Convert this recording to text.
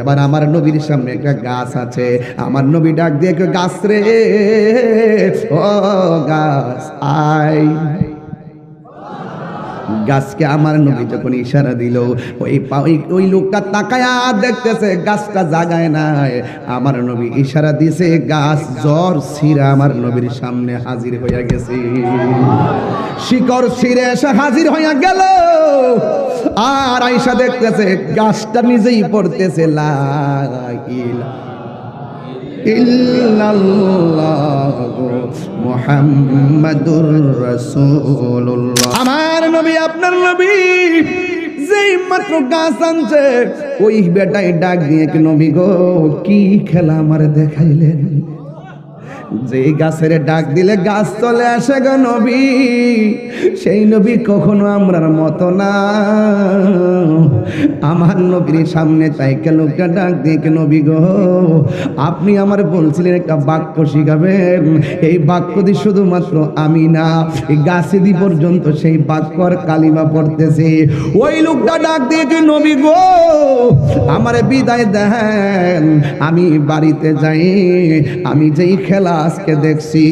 এবার আমার নবীর সামনে একটা গাছ আছে। আমার নবী ডাক দিয়ে গাছ রে, ও গাছ আই গাছকে আমার নবী যখন ইশারা দিল, ওই ওই লোকটা তাকায়া দেখতেছে, গাছটা জাগায় নাই। আমার নবী ইশারা দিছে গাছ, জ্বর ছিঁড়ে আমার নবীর সামনে হাজির হইয়া গেছে। শিকড় ছিঁড়ে এসে হাজির হইয়া গেল। আর আইসা দেখতেছে, গাছটা নিজেই পড়তেছে আমার নবী, আপনার নবী, যেই মাত্র গাছ আনছে, ওই বেটাই ডাক দিয়ে কি, নবী গো, কি খেলা আমার দেখাইলেন? যে গাছের ডাক দিলে গাছ চলে আসে গো নবী। সেই নবী কখনো আমরার মতো না। আমার নবীর সামনে তাইকে লোকটা ডাক দিয়ে নবী গো, আপনি আমার বলছিলেন একটা বাক্য শিখাবেন। এই বাক্য দিয়ে শুধুমাত্র আমি না, এই গাছে দি পর্যন্ত সেই বাক্য আর কালিমা পড়তেছে। ওই লোকটা ডাক দিয়ে নবী গো, আমারে বিদায় দেন। আমি বাড়িতে যাই, আমি যেই খেলা আজকে দেখছি